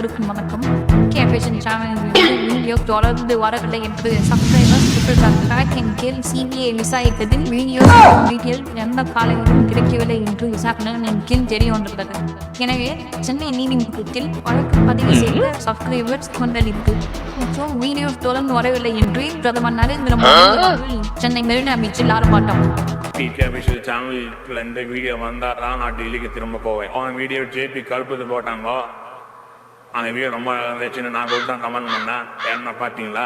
அனைவருக்கும் வணக்கம். கேபேஷன் channel video தொடர்ந்து வரவில்லை என்று சப்ஸ்கிரைபர்ஸ் குற்றச்சாட்டுகிறார் என் கீழ் சிபிஐ விசாரித்ததில் வீடியோ வீட்டில் எந்த காலையிலும் கிடைக்கவில்லை என்று விசாரணை என் கீழ் தெரிய வந்துள்ளது எனவே சென்னை நீதிமன்றத்தில் வழக்கு பதிவு செய்த சப்ஸ்கிரைபர்ஸ் கொந்தளிப்பு. மற்றும் வீடியோ தொடர்ந்து வரவில்லை என்று பிரதமர் நரேந்திர மோடி சென்னை மெரினா பீச்சில் ஆர்ப்பாட்டம். டிகே சேனல் இந்த வீடியோ வந்தாரா நான் டெல்லிக்கு திரும்ப போவேன். அவன் வீடியோ ஜேபி கருப்பது போட்டாங்க. அந்த வீடு ரொம்ப வச்சுன்னு நான் கூட தான் கமெண்ட் பண்ணேன். என்ன பார்த்தீங்களா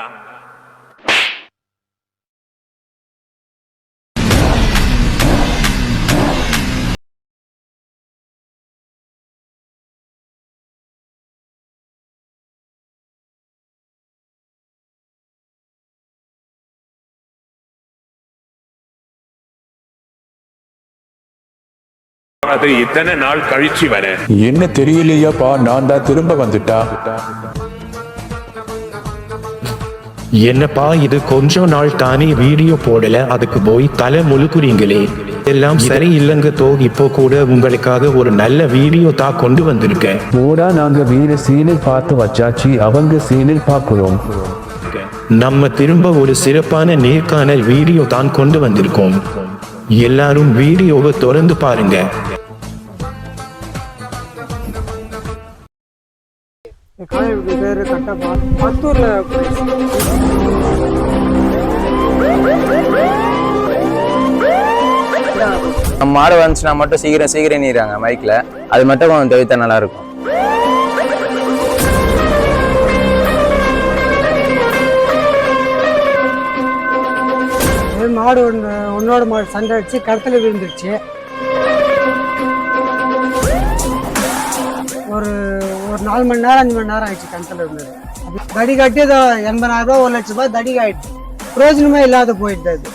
அது இத்தனை நாள் கழிச்சு வரேன் என்ன தெரியலையாப்பா நான் தான் திரும்ப வந்துட்டா? என்னப்பா இது? கொஞ்ச நாள் தானே வீடியோ போடல அதுக்கு போய் தலை முழுக்குறீங்களே. எல்லாம் சரி இல்லைங்க தோ இப்போ கூட உங்களுக்காக ஒரு நல்ல வீடியோ தான் கொண்டு வந்திருக்கேன் பூரா நாங்க வீர சீனில் பார்த்து வச்சாச்சு அவங்க சீனில் பார்க்கிறோம். நம்ம திரும்ப ஒரு சிறப்பான நேர்காணல் வீடியோ தான் கொண்டு வந்திருக்கோம். எல்லாரும் வீடியோவை தொடர்ந்து பாருங்க. பேர் கட்டப்பா பத்தூர்ல நம்ம மாடு வந்துச்சுன்னா மட்டும் சீக்கிரம் சீக்கிரம் நீறாங்க மைக்ல அது மட்டும் கொஞ்சம் தவிர்த்தா நல்லா இருக்கும் மாடு ஒன்று உன்னோட மாடு சண்டை அடிச்சு கடத்துல விழுந்துருச்சு. ஒரு நாலு மணி நேரம் அஞ்சு மணி நேரம் ஆயிடுச்சு கிணத்துல இருந்தது. தடி கட்டி எண்பதாயிரம் ரூபாய் ஒரு லட்ச ரூபாய் தடி ஆயிடுச்சு. பிரயோஜனமே இல்லாத போயிட்டு அது.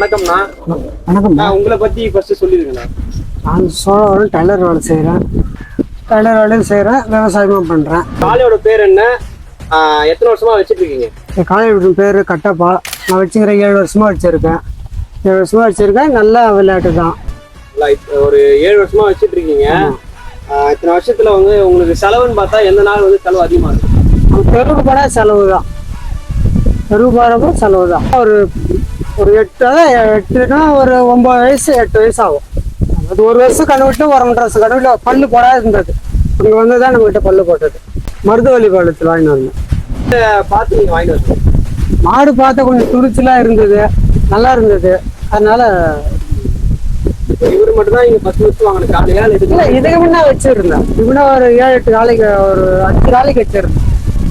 வணக்கம்ண்ணா. வணக்கம் நான் உங்களை பத்தி ஃபர்ஸ்ட் சொல்லிருங்கண்ணா நான் சோழவரம் டெய்லர் வேலை செய்கிறேன் டெய்லர் வேலையும் செய்கிறேன் விவசாயமும் பண்ணுறேன் காளையோட பேர் என்ன? எத்தனை வருஷமா வச்சிட்டு இருக்கீங்க என் வீட்டு பேர் கட்டப்பா. நான் வச்சுக்கிறேன் ஏழு வருஷமா வச்சுருக்கேன். ஏழு வருஷமா வச்சுருக்கேன் நல்ல விளையாட்டு தான். ஒரு ஏழு வருஷமா வச்சிட்டு இருக்கீங்க ஆஹ் இத்தனை வருஷத்துல வந்து உங்களுக்கு செலவுன்னு பார்த்தா எந்த நாள் வந்து செலவு அதிகமா இருக்கு? நம்ம தெருவுக்கு போனால் செலவு தான் தெருவு போகிறப்போ செலவு தான் ஒரு ஒரு எட்டு அதான் எட்டுனா ஒரு ஒம்பது வயசு எட்டு வயசு ஆகும் அது ஒரு வருஷம் கண்டுவிட்டு ஒரு ஒன்றரை வருஷம் கண்டுவிட்டு பல்லு போடாது இருந்தது இங்கே வந்து தான் நம்மகிட்ட பல்லு போட்டது. மருதுவள்ளி பாலத்தில் வாங்கிட்டு வந்தேன். ஆஹ் பார்த்து நீங்க வாங்கிட்டு வரணும் மாடு பார்த்த கொஞ்சம் துணிச்சலாக இருந்தது நல்லா இருந்தது. அதனால இவர் மட்டும் தான் நீங்க பத்து வருஷம் வாங்கின காலையா இல்லை இதுக்கு முன்னே வச்சிருந்தேன். முன்ன ஒரு ஏழு எட்டு நாளைக்கு ஒரு அஞ்சு நாளைக்கு வச்சிருந்தேன்.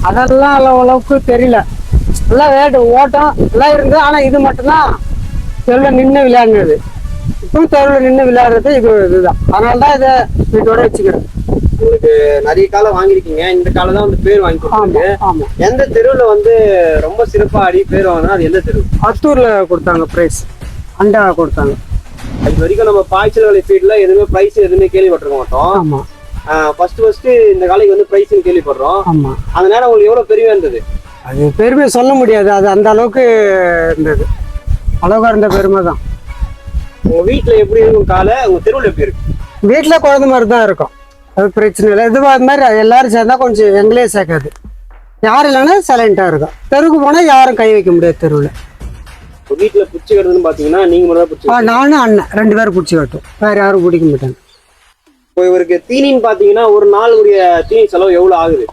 அதெல்லாம் அளவு அளவுக்கு தெரியல. எல்லாம் வேட்டு ஓட்டம் எல்லாம் இருந்தது ஆனால் இது மட்டும்தான் தெருவில் நின்று விளையாடுனது. இப்பவும் தெருவில் நின்று விளையாடுறது இது இதுதான். அதனால தான் இதை வீட்டோட வச்சுக்கிறேன் உங்களுக்கு நிறைய காலம் வாங்கியிருக்கீங்க. இந்த காலம் தான் வந்து பேர் வாங்கி கொடுத்தாங்க எந்த தெருவுல வந்து ரொம்ப சிறப்பா ஆடி பேர் வாங்கினா அது எந்த தெரு? அத்தூரில் கொடுத்தாங்க ப்ரைஸ் அண்டா கொடுத்தாங்க. இது வரைக்கும் நம்ம பாய்ச்சல் வலை ஃபீல்ட்ல எதுவுமே பிரைஸ் எதுவுமே கேள்விப்பட்டிருக்க மாட்டோம். ஆமாம் ஃபர்ஸ்ட் ஃபர்ஸ்ட் இந்த காலைக்கு வந்து பிரைஸ்னு கேள்விப்படுறோம். ஆமாம் அந்த நேரம் உங்களுக்கு எவ்வளவு பெருமையா இருந்தது? அது பெருமை சொல்ல முடியாது. அது அந்த அளவுக்கு இருந்தது. அளவுக்கு இருந்த பெருமை தான். உங்க வீட்ல எப்படி இருக்கும் காலை? உங்க தெருவுல எப்படி இருக்கு? வீட்டில் குழந்த மாதிரி தான் இருக்கும். அது பிரச்சனை இல்லை. இது மாதிரி எல்லாரும் சேர்ந்தா கொஞ்சம் எங்களே சேர்க்காது. யார் இல்லைன்னா சைலண்டாக இருக்கும். தெருவுக்கு போனால் யாரும் கை வைக்க முடியாது தெருவில். வீட்டுல பிடிச்சி கட்டுறதுன்னு பாத்தீங்கன்னா நீங்க மட்டும் பிடிச்சி ஆ நானும் அண்ணன். ரெண்டு பேரும் பிடிச்சி கட்டும் வேற யாரும் பிடிக்க மாட்டாங்க. இப்போ இவருக்கு தீனின்னு பாத்தீங்கன்னா ஒரு நாள் உரிய தீனி செலவு எவ்வளவு ஆகுது?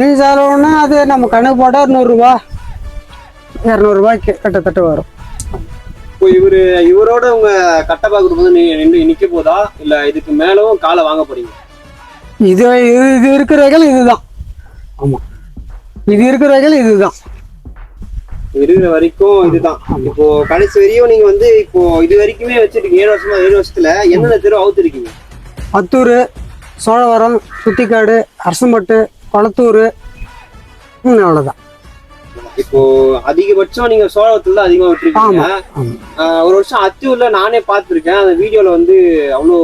செலவுன்னா அது நம்ம கணக்கு போட்டால் நூறுரூவா. இரநூறுபாய்க்கு கிட்டத்தட்ட வரும். இப்போ இவரு இவரோட உங்க கட்டை பார்க்குறது நீங்க நின்று நிக்க போதா? இல்ல இதுக்கு மேலும் காலை வாங்க போறீங்க? இது இது இது இருக்கிற வகையில் இதுதான். ஆமாம் இது இருக்கிற வகையில் இதுதான். இருக்கிற வரைக்கும் இதுதான். இப்போ கடைசி வரையும் நீங்க வந்து இப்போ இது வரைக்குமே வச்சிருக்கீங்க ஏழு வருஷமா ஏழு வருஷத்துல என்னென்ன தெரு அவுத்திருக்கீங்க? அத்தூர் சோழவரம் சுத்திக்காடு அரசம்பட்டு கொளத்தூர் அவ்வளோதான் இப்போ அதிகபட்சம் நீங்க சோழத்துல தான் அதிகமா விட்டுருக்கீங்க. ஒரு வருஷம் அத்தியூர்ல நானே பார்த்திருக்கேன். அந்த வீடியோல வந்து அவ்வளோ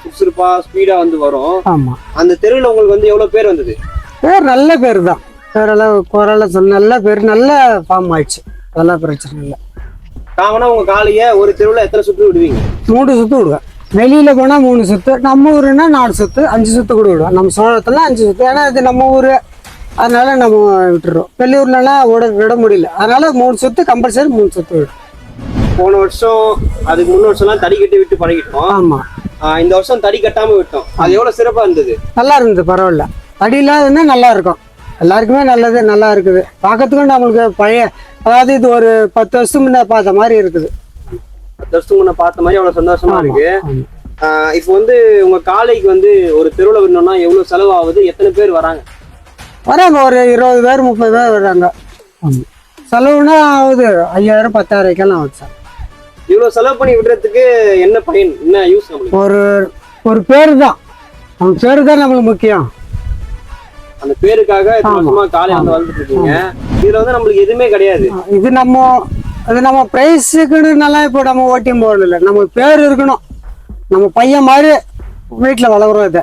சுறுசுறுப்பா ஸ்பீடா வந்து வரும். ஆமா. அந்த தெருவில் உங்களுக்கு வந்து எவ்வளவு பேர் வந்தது? பேர் நல்ல பேர் தான் பேரெல்லாம் குரல சொன்ன நல்ல பேர் நல்ல ஃபார்ம் ஆயிடுச்சு. அதெல்லாம் பிரச்சனை இல்லை. காமனா உங்க காலைய ஒரு தெருவில் எத்தனை சுற்று விடுவீங்க? மூணு சுத்து விடுவேன். வெளியில போனா மூணு சுத்து நம்ம ஊருன்னா நாலு சுத்து அஞ்சு சுத்து கூட விடுவோம். நம்ம சோழத்துல அஞ்சு சுத்து. ஏன்னா இது நம்ம ஊரு. அதனால நம்ம விட்டுறோம். வெளியூர்லலாம் விட விட முடியல. அதனால மூணு சுத்து கம்பல்சரி மூணு சுத்து விடும். போன வருஷம் அதுக்கு முன்ன வருஷம்லாம் தடி கட்டி விட்டு பழகிட்டோம். ஆமா. ஆஹ் இந்த வருஷம் தடி கட்டாம விட்டோம். அது எவ்வளவு சிறப்பா இருந்தது? நல்லா இருந்தது பரவாயில்ல. அடி இல்லாததுன்னா நல்லா இருக்கும். எல்லாருக்குமே நல்லது நல்லா இருக்குது. பார்க்கறதுக்கும் நம்மளுக்கு பழைய அதாவது இது ஒரு பத்து வருஷத்துக்கு முன்ன பார்த்த மாதிரி இருக்குது. வருஷத்துக்கு முன்ன பார்த்த மாதிரி அவ்வளவு சந்தோஷமா இருக்கு. இப்போ வந்து உங்க காலைக்கு வந்து ஒரு தெருவில் விடணும்னா எவ்வளவு செலவாகுது? எத்தனை பேர் வராங்க? வராங்க ஒரு இருபது பேர் முப்பது பேர் வராங்க. செலவுனா ஆகுது ஐயாயிரம் பத்தாயிரம் ஆகுது சார். இவ்வளவு செலவு பண்ணி விடுறதுக்கு என்ன பயன்? என்ன யூஸ் ஒரு ஒரு பேர் தான் அவன் பேர் தான் நம்மளுக்கு முக்கியம். அந்த பேருக்காக காலை வந்து வந்துட்டு இருக்கீங்க. இதுல வந்து நம்மளுக்கு எதுவுமே கிடையாது. இது நம்ம இது நம்ம ப்ரைஸுக்குன்னு நல்லா இப்போ நம்ம ஓட்டியும் போகணும் இல்லை. நம்ம பேர் இருக்கணும். நம்ம பையன் மாதிரி வீட்டில் வளர்க்குறோம் இதை.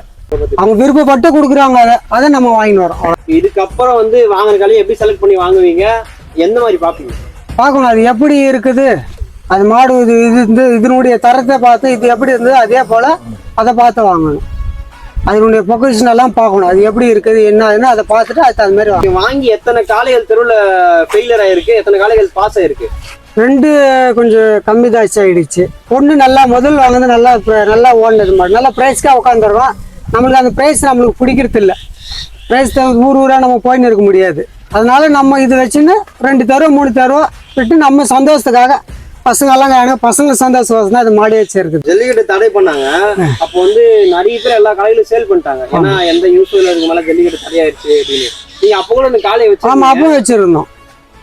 அவங்க விருப்பப்பட்டு கொடுக்குறாங்க அதை. அதை நம்ம வாங்கிட்டு வரோம். இதுக்கப்புறம் வந்து வாங்குற காலையை எப்படி செலக்ட் பண்ணி வாங்குவீங்க? எந்த மாதிரி பாப்பீங்க பார்க்கணும். அது எப்படி இருக்குது? அது மாடு இது இது இதனுடைய தரத்தை பார்த்து இது எப்படி இருந்தது அதே போல் அதை பார்த்து வாங்கணும். அதனுடைய பொசிஷன் எல்லாம் பார்க்கணும். அது எப்படி இருக்குது என்ன அதை பார்த்துட்டு அதுக்கு அது மாதிரி வாங்கி எத்தனை காளைகள் தெருவுல ஃபெயிலியர் ஆயிருக்கு எத்தனை காளைகள் பாஸ் ஆயிருக்கு? ரெண்டு கொஞ்சம் கம்மி தாச்சு ஆயிடுச்சு. ஒன்று நல்லா முதல் வாங்கினது நல்லா நல்லா ஓடினது மாடு நல்லா ப்ரைஸ்க்காக உட்காந்துருக்கோம் நம்மளுக்கு அந்த ப்ரைஸ் நம்மளுக்கு பிடிக்கிறது இல்லை. ப்ரைஸ் ஊர் ஊராக நம்ம போயின்னு இருக்க முடியாது. அதனால நம்ம இது வச்சுன்னு ரெண்டு தருவா மூணு தருவா விட்டு நம்ம சந்தோஷத்துக்காக பசங்க எல்லாம் காணும் பசங்க சந்தோஷம் தான் அது மாடி வச்சு இருக்குது ஜல்லிக்கட்டு தடை பண்ணாங்க. அப்போ வந்து நிறைய பேர் எல்லா காலையிலும் சேல் பண்ணிட்டாங்க. ஏன்னா எந்த யூஸ் இல்லை இதுக்கு மேல ஜல்லிக்கட்டு தடையாயிருச்சு அப்படின்னு. நீங்க அப்போ கூட அந்த காலையை வச்சு அப்போ வச்சுருந்தோம்.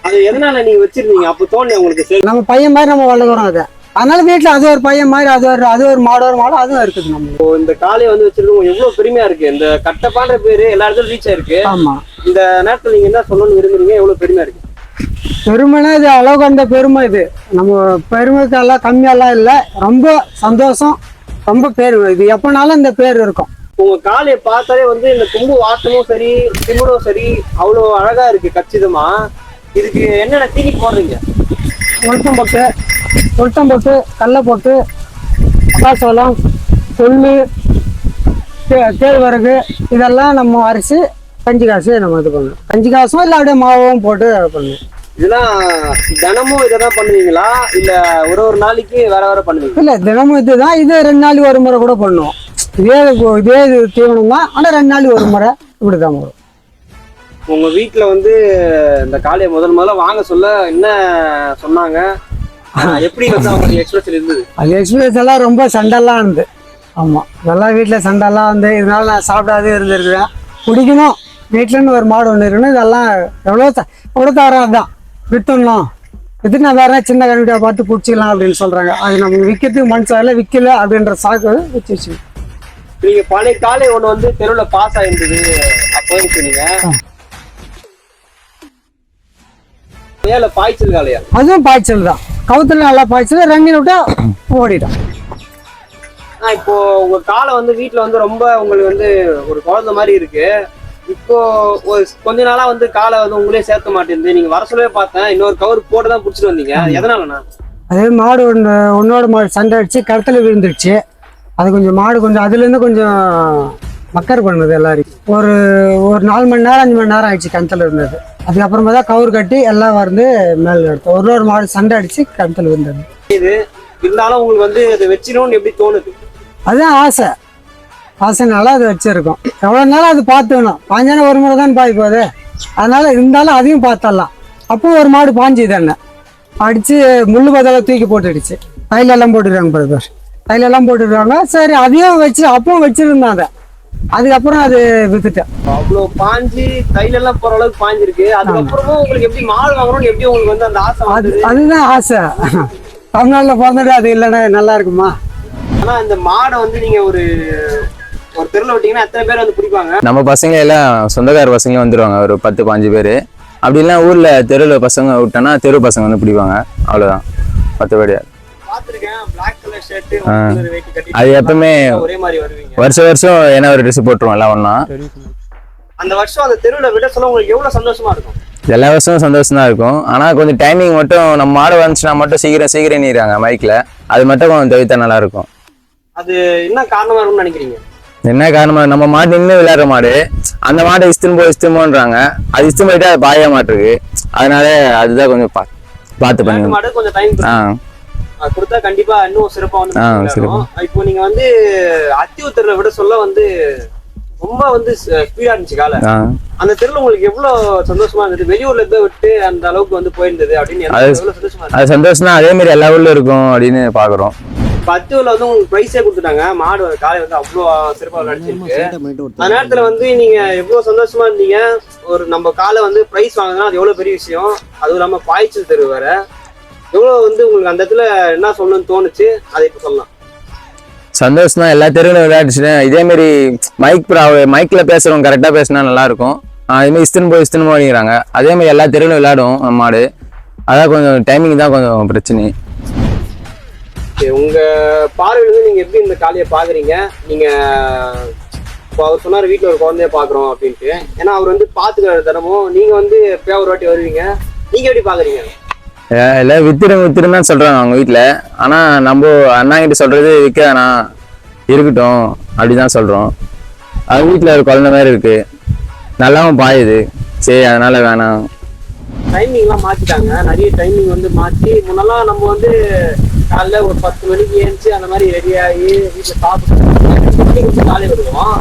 அது எதனால நீங்க வச்சிருந்தீங்க? அப்போ தோணி உங்களுக்கு நம்ம பையன் மாதிரி நம்ம வளர்க்குறோம் அதை. அதனால வீட்டில் அது ஒரு பையன் மாதிரி அது ஒரு அது ஒரு மாடு ஒரு மாடு அதுவும் இருக்குது நம்ம இந்த காளையை வந்து வச்சிருக்கோம் எவ்வளவு பெருமையா இருக்கு. இந்த கட்டப்பான்ற பேரு எல்லா இடத்துலயும் ரீச் ஆயிருக்கு. ஆமாம் இந்த நேரத்துல நீங்க என்ன சொல்லணும்னு விரும்புறீங்க? எவ்வளவு பெருமையா இருக்கு? பெருமைனா இது அளவு கண்ட பெருமை இது. நம்ம பெருமைக்கெல்லாம் கம்மியெல்லாம் இல்லை. ரொம்ப சந்தோஷம் ரொம்ப பேர் இது எப்போனாலும் இந்த பேர் இருக்கும். உங்க காளையை பார்த்தாலே வந்து இந்த கொம்பு வாட்டமும் சரி திமிடும் சரி அவ்வளோ அழகா இருக்கு கச்சிதமா. இதுக்கு என்னென்ன தீனி போடுறீங்க? உளுத்தம் போட்டு உளுத்தம் போட்டு கடலை போட்டு மக்காசோளம் கே- கேழ்வரகு இதெல்லாம் நம்ம அரிசி கஞ்சி காசு நம்ம இது பண்ணணும். கஞ்சி காசும் இல்லை அப்படியே மாவும் போட்டு பண்ணணும். இதெல்லாம் தினமும் இதெல்லாம் பண்ணுவீங்களா? இல்ல ஒரு ஒரு நாளைக்கு வேற வேற பண்ணுவீங்க இல்லை தினமும் இதுதான். இது ரெண்டு நாளைக்கு ஒரு முறை கூட பண்ணுவோம். இதே இதே இது தீவனம் தான் ஆனால் ரெண்டு நாளைக்கு ஒரு முறை இப்படி தான் வரும். உங்க வீட்ல வந்து இந்த காளையை முதல் முதல்ல வாங்க சொல்ல என்ன சொன்னாங்க? எப்படி வந்து அவங்க எக்ஸ்பிரஷன் இருந்தது? அது எக்ஸ்பீரியன்ஸ் எல்லாம் ரொம்ப சண்டைலாம் இருந்து ஆமாம் இதெல்லாம் வீட்டில் சண்டைலாம் வந்து இதனால நான் சாப்பிடாதே இருந்திருக்கிறேன். பிடிக்கணும் வீட்டிலன்னு ஒரு மாடு ஒன்று இருக்கணும் இதெல்லாம் எவ்வளோ த எவ்வளோ தரம் தான் விற்றுடணும் விற்று நான் வேற சின்ன கண்டுபிடியா பார்த்து பிடிச்சிக்கலாம் அப்படின்னு சொல்கிறாங்க அது நம்ம விற்கிறதுக்கு மனசு வரல விற்கல அப்படின்ற சாக்கு வச்சு வச்சு நீங்க பழைய காளை ஒண்ணு வந்து தெருவுல பாஸ் ஆயிருந்தது. அப்போ சொன்னீங்க? மேல பாய்ச்சல் காளையா அதுவும் பாய்ச்சல் தான். கவுத்துல நல்லா பாய்ச்சல் ரங்கின விட்டா ஓடிடும். இப்போ உங்க காலை வந்து வீட்ல வந்து ரொம்ப உங்களுக்கு வந்து ஒரு குழந்தை மாதிரி இருக்கு. இப்போ ஒரு கொஞ்ச நாளா வந்து காலை வந்து உங்களே சேர்த்த மாட்டேங்குது. நீங்க வர சொல்லவே பார்த்தேன். இன்னொரு கவர் போட்டு தான் பிடிச்சிட்டு வந்தீங்க. எதனாலண்ணா? அதே மாடு ஒன்று ஒன்னோட மாடு சண்டை அடிச்சு கருத்தில் விழுந்துருச்சு. அது கொஞ்சம் மாடு கொஞ்சம் அதுலேருந்து கொஞ்சம் மக்கர் பண்ணுது எல்லாரையும். ஒரு ஒரு நாலு மணி நேரம் அஞ்சு மணி நேரம் ஆயிடுச்சு கிணத்துல இருந்தது அதுக்கப்புறமா தான் கவுர் கட்டி எல்லாம் வந்து மேலே எடுத்தோம். ஒரு ஒரு மாடு சண்டை அடிச்சு கிணத்துல விழுந்தது. இருந்தாலும் உங்களுக்கு வந்து அதை வச்சிடணும்னு எப்படி தோணுது? அதுதான் ஆசை. ஆசைனால அது வச்சிருக்கோம். எவ்வளோ நாளும் அது பார்த்துக்கணும். பாஞ்சான ஒரு முறை தான் பாய் போகுது. அதனால இருந்தாலும் அதையும் பார்த்தரலாம் அப்போ ஒரு மாடு பாஞ்சு தானே அடிச்சு முள்ளு பதில தூக்கி போட்டுடுச்சு. தைல எல்லாம் போட்டுருக்காங்க பிரதர் தைல எல்லாம் போட்டுருக்காங்க. சரி அதையும் வச்சு அப்பவும் வச்சிருந்தோம் அதை. அதுக்கப்புறம் அது வித்துட்டேன். அவ்வளவு பாஞ்சு கையில எல்லாம் போற அளவுக்கு பாஞ்சிருக்கு. அதுக்கப்புறமும் உங்களுக்கு எப்படி மாடு வாங்கணும்னு எப்படி உங்களுக்கு வந்து அந்த ஆசை அது அதுதான் ஆசை. தமிழ்நாட்டில் பிறந்துட்டு அது இல்லைன்னா நல்லா இருக்குமா? ஆனா இந்த மாடை வந்து நீங்க ஒரு ஒரு தெருல விட்டீங்கன்னா பேர் வந்து பிடிப்பாங்க? நம்ம பசங்க எல்லாம் சொந்தக்கார பசங்க வந்துருவாங்க. ஒரு பத்து பாஞ்சு பேர். அப்படி இல்லைன்னா ஊர்ல தெருவில் பசங்க விட்டோன்னா தெரு பசங்க வந்து பிடிப்பாங்க. அவ்வளவுதான். மற்றபடி அது எப்பவுமே வருஷம் வருஷம் என்ன ஒரு ட்ரெஸ் போட்டுருவோம் எல்லாம் ஒன்றா அந்த வருஷம் அந்த தெருவுல விட சொல்ல உங்களுக்கு எவ்வளவு சந்தோஷமா இருக்கும்? எல்லா வருஷமும் சந்தோஷம் தான் இருக்கும். ஆனால் கொஞ்சம் டைமிங் மட்டும் நம்ம மாடு வந்துச்சுன்னா மட்டும் சீக்கிரம் சீக்கிரம் நீறாங்க மைக்கில் அது மட்டும் கொஞ்சம் தவிர்த்தா நல்லா இருக்கும். அது என்ன காரணமா இருக்கும்னு நினைக்கிறீங்க? என்ன காரணமா நம்ம மாடு நின்று விளையாடுற மாடு அந்த மாடை இஸ்தின் போ இஸ்தின் போன்றாங்க அது இஸ்தின் போயிட்டு அது பாய மாட்டிருக்கு. அதனால அதுதான் கொஞ்சம் பா பார்த்து பண்ணுங்க. மாடு கொஞ்சம் டைம் ஆ. கொடுத்தா கண்டிப்பா இன்னும் சிறப்பா வந்து. இப்போ நீங்க வந்து அத்தி உத்தரவை விட சொல்ல வந்து ரொம்ப வந்து ஸ்பீடா இருந்துச்சு காலை. அந்த தெருல உங்களுக்கு எவ்வளவு சந்தோஷமா இருந்தது? வெளியூர்ல இருந்து விட்டு அந்த அளவுக்கு வந்து போயிருந்தது அப்படின்னு அது சந்தோஷம்னா அதே மாதிரி எல்லா ஊர்ல இருக்கும் அப்படின்னு பாக்குறோம் பத்துல வந்து உங்களுக்கு பிரைஸே கொடுத்துட்டாங்க. மாடு காலை வந்து அவ்வளோ சிறப்பாக விளையாடிச்சிருக்கு. அந்த நேரத்தில் வந்து நீங்க எவ்வளோ சந்தோஷமா இருந்தீங்க? ஒரு நம்ம காலை வந்து பிரைஸ் வாங்கினா அது எவ்வளோ பெரிய விஷயம்? அதுவும் இல்லாமல் பாய்ச்சல் தெரு வேற. எவ்வளோ வந்து உங்களுக்கு அந்த இடத்துல என்ன சொல்லணும்னு தோணுச்சு? அதை இப்போ சொல்லலாம். சந்தோஷம் தான் எல்லா தெருவிலும் விளையாடுச்சு இதே மாதிரி மைக் மைக்ல பேசுறவங்க கரெக்டாக பேசினா நல்லா இருக்கும் அதே மாதிரி இஸ்தின் போய் இஸ்தின் போகிறாங்க அதே மாதிரி எல்லா தெருவிலும் விளையாடும் மாடு. அதான் கொஞ்சம் டைமிங் தான் கொஞ்சம் பிரச்சனை. சரி, உங்க பார்வையில இருந்து நீங்க எப்படி இந்த காளையை பாக்குறீங்க நீங்க இப்போ அவர் சொன்னார் வீட்டுல ஒரு குழந்தைய பாக்குறோம் அப்படின்ட்டு. ஏன்னா அவர் வந்து பாத்துக்கிற தினமும். நீங்க வந்து எப்பயா ஒரு வாட்டி வருவீங்க? நீங்க எப்படி பாக்குறீங்க எல்லாம் வித்துருங்க வித்துருன்னு தான் சொல்றாங்க அவங்க வீட்டில் ஆனா நம்ம அண்ணா கிட்ட சொல்றது விற்க வேணாம் இருக்கட்டும் அப்படிதான் சொல்றோம். அது வீட்டில் ஒரு குழந்தை மாதிரி இருக்கு. நல்லாவும் பாயுது. சரி அதனால வேணாம். டைமிங் எல்லாம் மாத்திட்டாங்க. நிறைய டைமிங் வந்து மாத்தி முன்னெல்லாம் நம்ம வந்து காலைல ஒரு பத்து மணிக்கு ஏஞ்சி அந்த மாதிரி ரெடி ஆகி வீட்டுல சாப்பிட்டு காலை வருவோம்.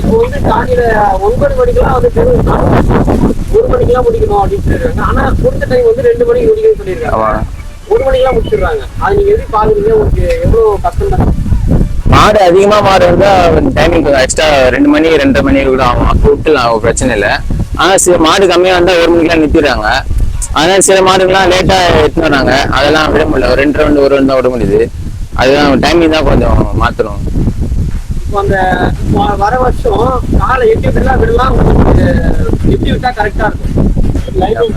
இப்போ வந்து காலையில ஒன்பது மணிக்கெல்லாம் வந்து ஒரு மணிக்கெல்லாம் முடிக்கணும் அப்படின்னு சொல்லிருக்காங்க. ஆனா கொடுத்த டைம் வந்து ரெண்டு மணிக்கு முடிக்கணும்னு சொல்லியிருக்காங்க. ஒரு மணிக்கெல்லாம் முடிச்சிடுறாங்க. அது நீங்க எப்படி பாக்குறீங்க? உங்களுக்கு எவ்வளவு கஷ்டம் தான்? மாடு அதிகமா மாடு இருந்தா டைமிங் கொஞ்சம் எக்ஸ்ட்ரா ரெண்டு மணி ரெண்டரை மணி கூட ஆகும். விட்டுலாம் பிரச்சனை இல்லை. ஆனா சில மாடு கம்மியா இருந்தா ஒரு மணிக்கெல்லாம் நிறுத்திடுறாங்க. அதனால சில மாடுகள்லாம் லேட்டா எடுத்துன்னு வராங்க அதெல்லாம் விட முடியல. ஒரு ரெண்டு ரவுண்டு ஒரு ரவுண்டு தான் விட முடியுது. அதுதான் டைமிங் தான் கொஞ்சம் இப்போ அந்த வர வருஷம் காலை எப்படி விடலாம். விடலாம் உங்களுக்கு எப்படி விட்டா கரெக்டா இருக்கும்? டைமிங்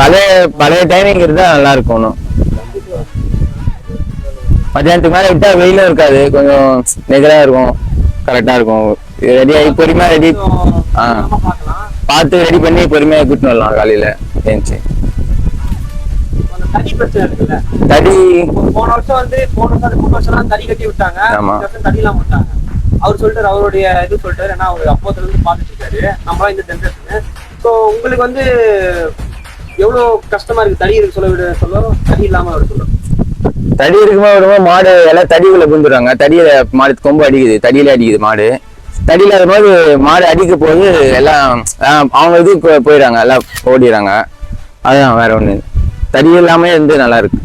பழைய பழைய டைமிங் இருந்தா நல்லா இருக்கும் மத்தியானத்துக்கு மேல விட்டா வெயிலும் இருக்காது. கொஞ்சம் நெகரா இருக்கும். கரெக்டா இருக்கும். ரெடி ஆகி பொறுமையா ரெடி பார்த்து ரெடி பண்ணி பொறுமையா கூட்டின்னு வரலாம் காலையில. அந்த தடி போன வருஷம் வந்து போன வருஷம் அது மூணு வருஷம் தடி கட்டி விட்டாங்க. வருஷம் தடி எல்லாம் விட்டாங்க. அவர் சொல்லிட்டாரு அவருடைய இது சொல்லிட்டாரு. ஏன்னா அவர் அப்போதுல இருந்து பார்த்துட்டு இருக்காரு. நம்மளா இந்த ஜென்ரேஷன் ஸோ உங்களுக்கு வந்து எவ்வளவு கஷ்டமா இருக்கு? தடி இருக்கு சொல்ல விட சொல்ல தடி இல்லாம அவர் சொல்ல தடி இருக்கும்போது வரும்போது மாடு எல்லாம் தடிக்குள்ள புந்துடுறாங்க தடியில மாடு கொம்பு அடிக்குது. தடியில அடிக்குது மாடு. தடி இல்லாத போது மாடு அடிக்க போது எல்லாம் ஆஹ், அவங்க இதுக்கு போயிடுறாங்க எல்லாம் ஓடிடுறாங்க. அதுதான் வேற ஒண்ணு தடி இல்லாம இருந்து நல்லா இருக்கு.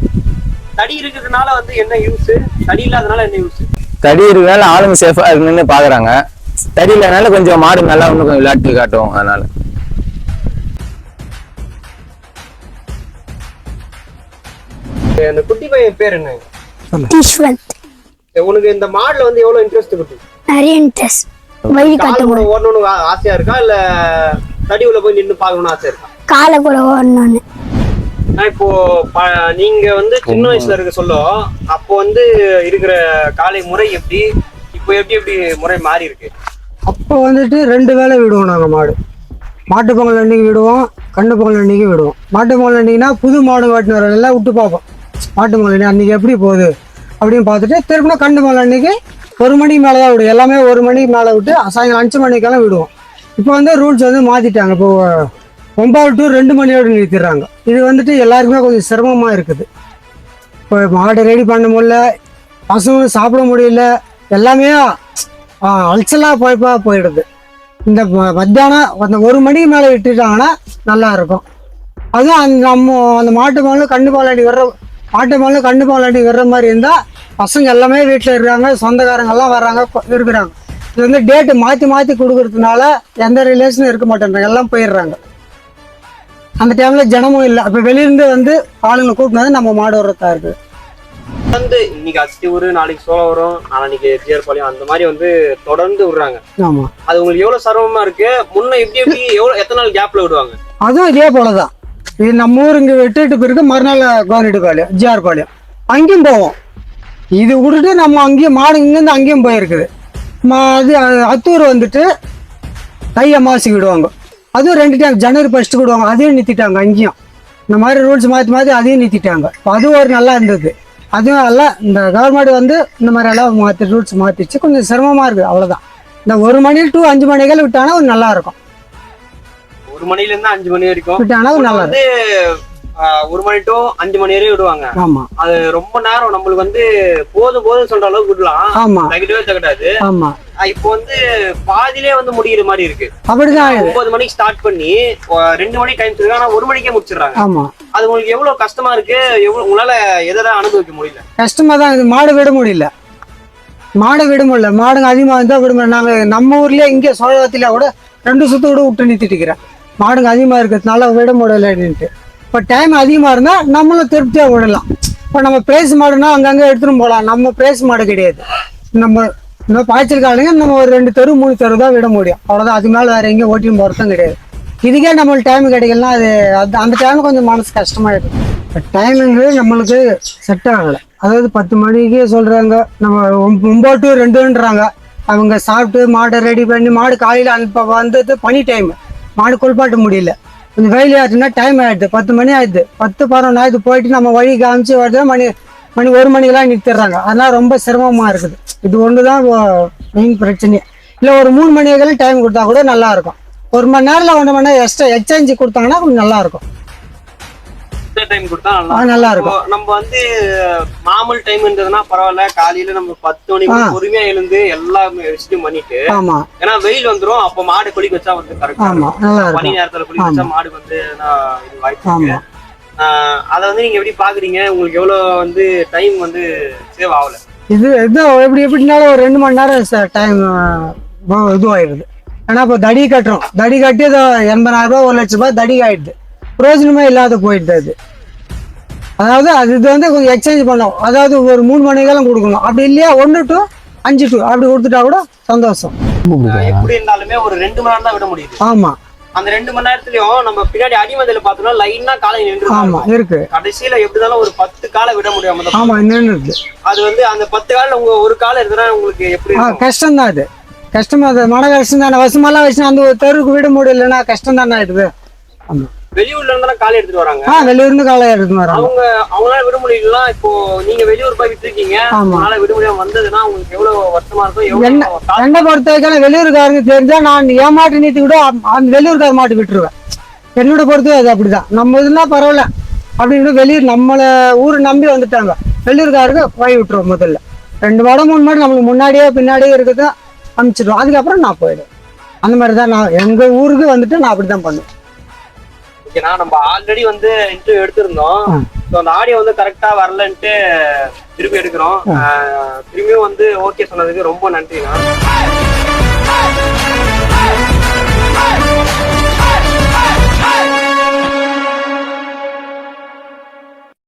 தடி இருக்கிறதுனால வந்து என்ன யூஸ் தடி இல்லாதனால என்ன யூஸ் தடி இருக்கனால ஆளுங்க சேஃபா இருக்குன்னு பாக்குறாங்க. தடி இல்லைனால கொஞ்சம் மாடு நல்லா இன்னும் கொஞ்சம் விளையாட்டு காட்டும் அதனால. அந்த குட்டி பையன் பேர் என்ன? உனக்கு இந்த மாடுல வந்து எவ்வளவு இன்ட்ரெஸ்ட் இருக்கு நிறைய இன்ட்ரெஸ்ட் வழி கால் கூட காட்டுவோம் ஓடணும்னு ஆசையா இருக்கா? இல்ல தடி உள்ள போய் நின்னு பார்க்கணும்னு ஆசை இருக்கா? காலை கூட ஓடணும்னு. இப்போ நீங்க வந்து சின்ன வயசுல இருக்க சொல்ல அப்போ வந்து இருக்கிற காலை முறை எப்படி? இப்போ எப்படி எப்படி முறை மாறி இருக்கு? அப்போ வந்துட்டு ரெண்டு வேளை விடுவோம் நாங்கள் மாடு. மாட்டு பொங்கல் அன்னைக்கு விடுவோம் கண்ணு பொங்கல் அன்னைக்கு விடுவோம். மாட்டு பொங்கல் அன்னைக்குனா புது மாடு வாட்டினவர் எல்லாம் விட்டு பார்ப்போம். மாட்டு பொங்கல் அன்னைக்கு அன்னைக்கு எப்படி போகுது அப்படின்னு பார்த்துட்டு திருப்பினா கண்ணு பொங்கல் அன்னைக்கு ஒரு மணிக்கு மேலே தான் விடுவோம் எல்லாமே ஒரு மணிக்கு மேலே விட்டு சாயங்காலம் அஞ்சு மணிக்கெல்லாம் விடுவோம். இப்போ வந்து ரூல்ஸ் வந்து மாற்றிட்டாங்க இப்போ ஒன்பது டு ரெண்டு மணியோடு நிறுத்திடுறாங்க. இது வந்துட்டு எல்லாருக்குமே கொஞ்சம் சிரமமாக இருக்குது. இப்போ மாடு ரெடி பண்ண முடியல. பசுவும் சாப்பிட முடியல. எல்லாமே அல்சலாக பழப்பாக போயிடுது. இந்த மத்தியானம் அந்த ஒரு மணிக்கு மேலே விட்டுட்டாங்கன்னா நல்லா இருக்கும். அதுவும் அந்த நம்ம அந்த மாட்டு பால் கண்ணு பாலாடி வர்ற மாட்டு பால் கண்ணு பாலாடி வர்ற மாதிரி இருந்தால் பசங்க எல்லாமே வீட்டில் இருக்காங்க சொந்தக்காரங்க எல்லாம் வர்றாங்க இருக்கிறாங்க. இது வந்து டேட்டு மாற்றி மாற்றி கொடுக்கறதுனால எந்த ரிலேஷனும் இருக்க மாட்டேன்றாங்க. எல்லாம் போயிடுறாங்க. அந்த டைமில் ஜனமும் இல்லை. அப்போ வெளியிருந்து வந்து ஆளுங்களை கூட்டினது நம்ம மாடு வர்றதா இருக்குது வந்து இன்னைக்கு அத்தியூர் நாளைக்கு சோழவரம் நாளைக்கு ஜிஆர் பாளையம் அந்த மாதிரி வந்து தொடர்ந்து விடுறாங்க. ஆமா. அது உங்களுக்கு எவ்வளவு சிரமமா இருக்கு? முன்ன எப்படி எப்படி எவ்வளவு எத்தனை நாள் கேப்ல விடுவாங்க? அதுவும் இதே போலதான். இது நம்ம ஊர் இங்கே வெட்டிட்டு பிறகு மறுநாள் கவர்மெண்ட் பாளையம் ஜிஆர் பாளையம் அங்கேயும் போவோம். இது விட்டுட்டு நம்ம அங்கேயும் மாடு இங்கேருந்து அங்கேயும் போயிருக்குது. மா- அது அத்தூர் வந்துட்டு தை அமாவாசைக்கு விடுவாங்க. அதுவும் ரெண்டு டைம் ஜனவரி ஃபஸ்ட்டு விடுவாங்க. அதையும் நிறுத்திட்டாங்க அங்கேயும். இந்த மாதிரி ரூல்ஸ் மாற்றி மாற்றி அதையும் நிறுத்திட்டாங்க. இப்போ அதுவும் ஒரு நல்லா இருந்தது. அதுவும் எல்லாம் இந்த கவர்மெண்ட் வந்து இந்த மாதிரி எல்லாம் மாற்றி ரூல்ஸ் மாற்றிச்சு கொஞ்சம் சிரமமாக இருக்குது அவ்வளோதான் இந்த ஒரு மணி டு அஞ்சு மணிகள் விட்டாங்கன்னா ஒரு நல்லா இருக்கும். ஒரு மணில இருந்து அஞ்சு மணி வரைக்கும். நல்லா வந்து ஒரு மணி டு அஞ்சு மணி வரையும் விடுவாங்க. ஆமாம் அது ரொம்ப நேரம் நம்மளுக்கு வந்து போதும் போதும் சொல்ற அளவுக்கு விடலாம். ஆமாம் தகிடவே தகடாது ஆஹ், இப்போ வந்து பாதியிலே வந்து முடியிற மாதிரி இருக்கு. அப்படிதான் ஒன்பது மணிக்கு ஸ்டார்ட் பண்ணி ரெண்டு மணிக்கு டைம் சொல்லுங்க. ஆனா ஒரு மணிக்கே முடிச்சிடுறாங்க. ஆமாம் அது உங்களுக்கு எவ்வளவு கஷ்டமா இருக்கு? எவ்வளவு உங்களால எதை அனுபவிக்க முடியல? கஷ்டமாக தான் இது மாடு விட முடியல. மாடு விட முடியல. மாடுங்க அதிகமாக இருந்தால் விட முடியல. நாங்கள் நம்ம ஊர்லேயே இங்கே சோழவத்தில் கூட ரெண்டு சுத்து கூட விட்டு நிறுத்திட்டு இருக்கிறேன். மாடுங்க அதிகமாக இருக்கிறதுனால விட முடியலன்ட்டு இப்போ டைம் அதிகமாக இருந்தால் நம்மளும் திருப்தியாக விடலாம். இப்போ நம்ம பிரேஸ் மாடுனா அங்கங்கே எடுத்துகிட்டு போகலாம். நம்ம பிரேஸ் மாடு கிடையாது. நம்ம இந்த பாய்ச்சல் நம்ம ஒரு ரெண்டு தெரு மூணு தெரு தான் விட முடியும். அவ்வளோதான் அது மேலே வேறு எங்கேயும் ஓட்டியும் போகிறதும் கிடையாது. இதுக்கே நம்மளுக்கு டைம் கிடைக்கலாம் அது அது அந்த டைம் கொஞ்சம் மனசு கஷ்டமாயிடும் டைமிங்கு நம்மளுக்கு செட் ஆகலை. அதாவது பத்து மணிக்கு சொல்கிறாங்க நம்ம ஒம்பது டு ரெண்டுன்றாங்க. அவங்க சாப்பிட்டு மாடை ரெடி பண்ணி மாடு காலையில் அனுப்ப வந்தது பனி டைமு மாடு குளிப்பாட்ட முடியல. கொஞ்சம் வெயில் ஆச்சுன்னா டைம் ஆயிடுது. பத்து மணி ஆயிடுது. பத்து பதினொன்று ஆயிடுது. போயிட்டு நம்ம வழி காமிச்சு வருது மணி மணி ஒரு மணிக்கெல்லாம் நிறுத்திடுறாங்க அதெல்லாம் ரொம்ப சிரமமாக இருக்குது. இது ஒன்று தான் மெயின் பிரச்சனையே இல்லை ஒரு மூணு மணி வரைக்கும் டைம் கொடுத்தா கூட நல்லா இருக்கும். ஒரு மணி நேரத்தில் ஒன்று மணி நேரம் எக்ஸ்ட்ரா எக்ஸ்சேஞ்ச் கொடுத்தாங்கன்னா கொஞ்சம் நல்லா டைம் கொடுத்தா நல்லா இருக்கும். நம்ம வந்து மாமூல் டைம் இருந்ததுன்னா பரவாயில்ல காலையில நம்ம பத்து மணிக்கு. பொறுமையா எழுந்து எல்லாமே வச்சுட்டு பண்ணிட்டு ஆமாம் ஏன்னா வெயில் வந்துரும் அப்ப மாடு குளிக்க வச்சா வந்து கரெக்டா பனி நேரத்துல குளிக்க வச்சா மாடு வந்து இது வாய்ப்பு அதை வந்து நீங்க எப்படி பாக்குறீங்க? உங்களுக்கு எவ்வளவு வந்து டைம் வந்து சேவ் ஆகல? இது இது எப்படி எப்படினாலும் ஒரு ரெண்டு மணி நேரம் டைம் இதுவாயிடுது. ஏன்னா இப்போ தடி கட்டுறோம். தடி கட்டி எண்பதாயிரம் ரூபாய் ஒரு லட்ச ரூபாய் தடி ஆயிடுது. பிரயோஜனமே இல்லாத போயிடுது அது. அதாவது அது இது வந்து கொஞ்சம் எக்ஸ்சேஞ்ச் பண்ணோம் அதாவது ஒரு மூணு மணிக்கெல்லாம் கொடுக்கணும். அப்படி இல்லையா? ஒன்று டு அஞ்சு டு அப்படி கொடுத்துட்டா கூட சந்தோஷம். எப்படி இருந்தாலுமே ஒரு ரெண்டு மணி நேரம் தான் விட முடியுது. ஆமாம் அந்த ரெண்டு மணி நேரத்துலயும் நம்ம பின்னாடி அடிமதியில பார்த்தோம்னா லைனா காலை நின்று ஆமாம் இருக்கு. கடைசியில எப்படி இருந்தாலும் ஒரு பத்து காலை விட முடியாம என்னென்னு இருக்கு அது வந்து அந்த பத்து காலில் உங்க ஒரு கால் இருந்ததுன்னா உங்களுக்கு எப்படி கஷ்டம் தான் அது. கஷ்டமா அது மன கஷ்டம் தானே. வருஷமெல்லாம் வச்சு அந்த ஒரு தெருவுக்கு விட முடியலன்னா கஷ்டம் தானே ஆயிடுது ஆமாம் வெளியூர்ல இருந்தா கால் எடுத்துட்டு வராங்க. ஆ வெளியூர்ந்து காலை எடுத்துன்னு வராங்க. அவங்க அவங்களால விட முடியலாம் இப்போ நீங்க வெளியூர் போய் விட்டுருக்கீங்க ஆமா. அவங்களால விட முடியாம வந்ததுன்னா உங்களுக்கு எவ்வளவு வருத்தமா இருக்கும்? என்ன பொறுத்த வரைக்கும் வெளியூர்காரங்க தெரிஞ்சா நான் ஏமாட்டு நீத்தி கூட அந்த வெளியூர்கார மாட்டு விட்டுருவேன். என்னோட பொறுத்து அது அப்படிதான். நம்ம இதுனா பரவாயில்ல. அப்படின்னு வெளியூர் நம்மளை ஊர் நம்பி வந்துட்டாங்க. வெளியூர்காரங்க போய் விட்டுருவோம் முதல்ல. ரெண்டு மாடம் மூணு மாடம் நம்மளுக்கு முன்னாடியே பின்னாடியே இருக்குது அனுப்பிச்சிடுவோம் அதுக்கப்புறம் நான் போயிடுவேன். அந்த மாதிரி தான் நான் எங்க ஊருக்கு வந்துட்டு நான் அப்படிதான் பண்ணுவேன். ஓகேண்ணா நம்ம ஆல்ரெடி வந்து இன்டர்வியூ எடுத்திருந்தோம். ஸோ அந்த ஆடியோ வந்து கரெக்டா வரலன்ட்டு திருப்பி எடுக்கிறோம். திரும்பியும் வந்து ஓகே சொன்னதுக்கு ரொம்ப நன்றிண்ணா.